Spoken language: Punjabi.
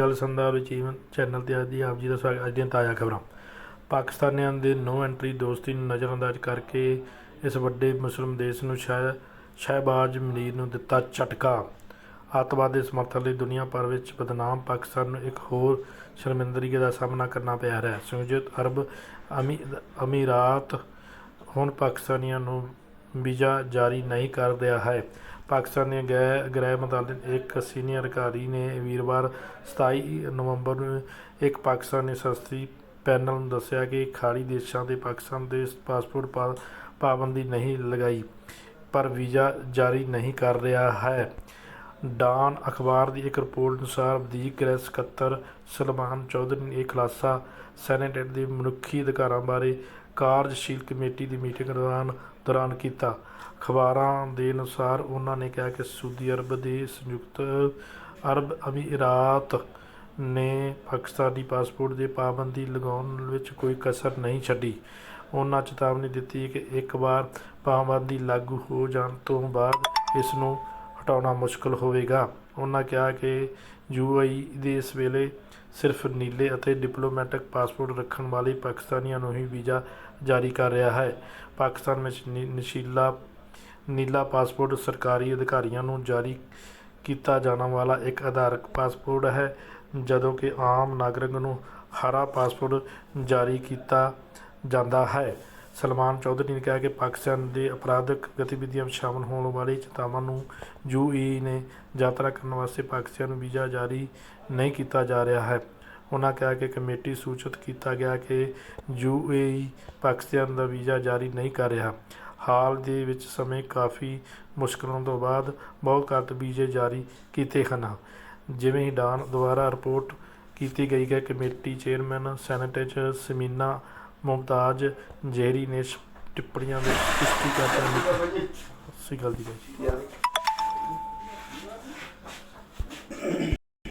ਗੱਲ ਸੰਦਾਰ ਅਚੀਵਮੈਂਟ ਚੈਨਲ ਤੇ ਅੱਜ ਦੀ ਆਪ ਜੀ ਦਾ ਸਵਾਗਤ, ਅੱਜ ਦੀਆਂ ਤਾਜ਼ਾ ਖਬਰਾਂ। ਪਾਕਿਸਤਾਨੀਆਂ ਦੇ ਨੋ ਐਂਟਰੀ ਦੋਸਤੀ ਨੂੰ ਨਜ਼ਰਅੰਦਾਜ਼ ਕਰਕੇ ਇਸ ਵੱਡੇ ਮੁਸਲਿਮ ਦੇਸ਼ ਨੂੰ ਸ਼ਾਹ, ਸ਼ਹਿਬਾਜ਼ ਮਨੀਰ ਨੂੰ ਦਿੱਤਾ ਝਟਕਾ। ਅੱਤਵਾਦ ਦੇ ਸਮਰਥਨ ਲਈ ਦੁਨੀਆ ਭਰ ਵਿੱਚ ਬਦਨਾਮ ਪਾਕਿਸਤਾਨ ਨੂੰ ਇੱਕ ਹੋਰ ਸ਼ਰਮਿੰਦਗੀ ਦਾ ਸਾਹਮਣਾ ਕਰਨਾ ਪਿਆ ਰਿਹਾ। ਹੈ ਸੰਯੁਕਤ ਅਰਬ ਅਮੀ, ਅਮੀਰਾਤ ਹੁਣ ਪਾਕਿਸਤਾਨੀਆਂ ਨੂੰ ਵੀਜ਼ਾ ਜਾਰੀ ਨਹੀਂ ਕਰ ਰਿਹਾ ਹੈ। ਪਾਕਿਸਤਾਨ ਦੇ ਗ੍ਰਹਿ ਗ੍ਰਹਿ ਮੰਤਰਾਲੇ ਇੱਕ ਸੀਨੀਅਰ ਅਧਿਕਾਰੀ ਨੇ ਵੀਰਵਾਰ 27 ਨਵੰਬਰ ਨੂੰ ਇੱਕ ਪਾਕਿਸਤਾਨੀ ਸੰਸਦੀ ਪੈਨਲ ਨੂੰ ਦੱਸਿਆ ਕਿ ਖਾੜੀ ਦੇਸ਼ਾਂ ਦੇ ਪਾਕਿਸਤਾਨ ਦੇ ਪਾਸਪੋਰਟ ਪਾ, ਪਾਬੰਦੀ ਨਹੀਂ ਲਗਾਈ, ਪਰ ਵੀਜ਼ਾ ਜਾਰੀ ਨਹੀਂ ਕਰ ਰਿਹਾ ਹੈ। ਡਾਨ ਅਖਬਾਰ ਦੀ ਇੱਕ ਰਿਪੋਰਟ ਅਨੁਸਾਰ ਵਧੀਕ ਗ੍ਰਹਿ ਸਕੱਤਰ ਸਲਮਾਨ ਚੌਧਰੀ ਨੇ ਇਹ ਖੁਲਾਸਾ ਸੈਨੇਟੇਟ ਦੇ ਮਨੁੱਖੀ ਅਧਿਕਾਰਾਂ ਬਾਰੇ ਕਾਰਜਸ਼ੀਲ ਕਮੇਟੀ ਦੀ ਮੀਟਿੰਗ ਦੌਰਾਨ ਦੌਰਾਨ ਕੀਤਾ। ਅਖਬਾਰਾਂ ਦੇ ਅਨੁਸਾਰ ਉਹਨਾਂ ਨੇ ਕਿਹਾ ਕਿ ਸਾਊਦੀ ਅਰਬ ਦੇ ਸੰਯੁਕਤ ਅਰਬ ਅਮੀਰਾਤ ਨੇ ਪਾਕਿਸਤਾਨੀ ਪਾਸਪੋਰਟ ਦੇ ਪਾਬੰਦੀ ਲਗਾਉਣ ਵਿੱਚ ਕੋਈ ਕਸਰ ਨਹੀਂ ਛੱਡੀ। ਉਹਨਾਂ ਚੇਤਾਵਨੀ ਦਿੱਤੀ ਕਿ ਇੱਕ ਵਾਰ ਪਾਬੰਦੀ ਲਾਗੂ ਹੋ ਜਾਣ ਤੋਂ ਬਾਅਦ ਇਸ ਨੂੰ ਹਟਾਉਣਾ ਮੁਸ਼ਕਲ ਹੋਵੇਗਾ। ਉਹਨਾਂ ਕਿਹਾ ਕਿ ਯੂਏਈ ਦੇ ਇਸ ਵੇਲੇ ਸਿਰਫ ਨੀਲੇ ਅਤੇ ਡਿਪਲੋਮੈਟਿਕ ਪਾਸਪੋਰਟ ਰੱਖਣ ਵਾਲੇ ਪਾਕਿਸਤਾਨੀਆਂ ਨੂੰ ਹੀ ਵੀਜ਼ਾ ਜਾਰੀ ਕਰ ਰਿਹਾ ਹੈ। ਪਾਕਿਸਤਾਨ ਵਿੱਚ ਨੀ- ਨਸ਼ੀਲਾ, ਨੀਲਾ ਪਾਸਪੋਰਟ ਸਰਕਾਰੀ ਅਧਿਕਾਰੀਆਂ ਨੂੰ ਜਾਰੀ ਕੀਤਾ ਜਾਣ ਵਾਲਾ ਇੱਕ ਆਧਾਰਕ ਪਾਸਪੋਰਟ ਹੈ, ਜਦੋਂ ਕਿ ਆਮ ਨਾਗਰਿਕ ਨੂੰ ਹਰਾ ਪਾਸਪੋਰਟ ਜਾਰੀ ਕੀਤਾ ਜਾਂਦਾ ਹੈ। ਸਲਮਾਨ ਚੌਧਰੀ ਨੇ ਕਿਹਾ ਕਿ ਪਾਕਿਸਤਾਨ ਦੇ ਅਪਰਾਧਕ ਗਤੀਵਿਧੀਆਂ ਵਿੱਚ ਸ਼ਾਮਲ ਹੋਣ ਵਾਲੇ ਚੇਤਾਵਾਂ ਨੂੰ ਯੂਏਈ ਨੇ ਯਾਤਰਾ ਕਰਨ ਵਾਸਤੇ ਪਾਕਿਸਤਾਨ ਨੂੰ ਵੀਜ਼ਾ ਜਾਰੀ ਨਹੀਂ ਕੀਤਾ ਜਾ ਰਿਹਾ ਹੈ। ਉਹਨਾਂ ਕਿਹਾ ਕਿ ਕਮੇਟੀ ਸੂਚਿਤ ਕੀਤਾ ਗਿਆ ਕਿ ਯੂਏਈ ਪਾਕਿਸਤਾਨ ਦਾ ਵੀਜ਼ਾ ਜਾਰੀ ਨਹੀਂ ਕਰ ਰਿਹਾ। ਹਾਲ ਦੇ ਵਿੱਚ ਸਮੇਂ ਕਾਫੀ ਮੁਸ਼ਕਲਾਂ ਤੋਂ ਬਾਅਦ ਬਹੁਤ ਘੱਟ ਵੀਜ਼ੇ ਜਾਰੀ ਕੀਤੇ ਹਨ। ਜਿਵੇਂ ਹੀ ਡਾਨ ਦੁਆਰਾ ਰਿਪੋਰਟ ਕੀਤੀ ਗਈ ਹੈ committee chairman, senator, Samina Mumtaz Zehri ਨੇ ਟਿੱਪਣੀਆਂ ਵਿੱਚ ਪੁਸ਼ਟੀ ਕਰਦਿਆਂ ਲਿਖਿਆ ਸਹੀ ਗੱਲ ਦੀ